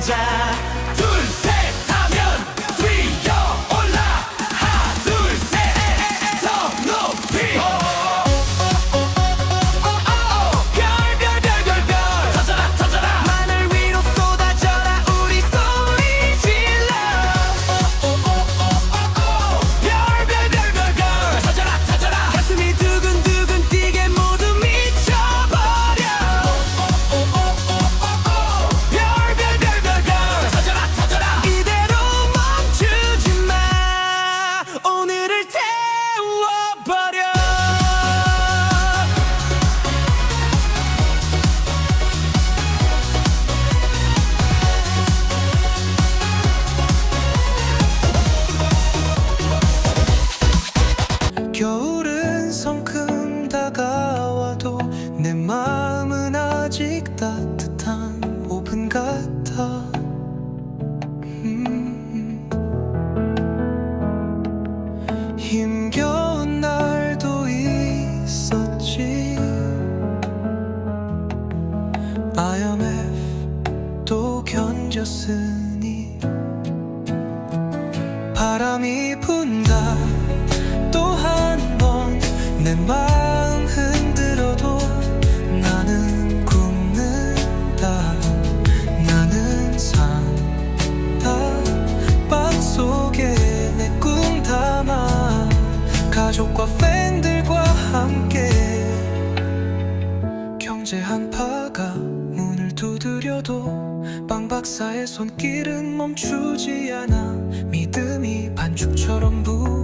살자. 힘겨운 날도 있었지. IMF도 견뎠으니 바람이 분다. 또 한 번 내말 가족과 팬들과 함께 경제 한파가 문을 두드려도 빵 박사의 손길은 멈추지 않아 믿음이 반죽처럼 부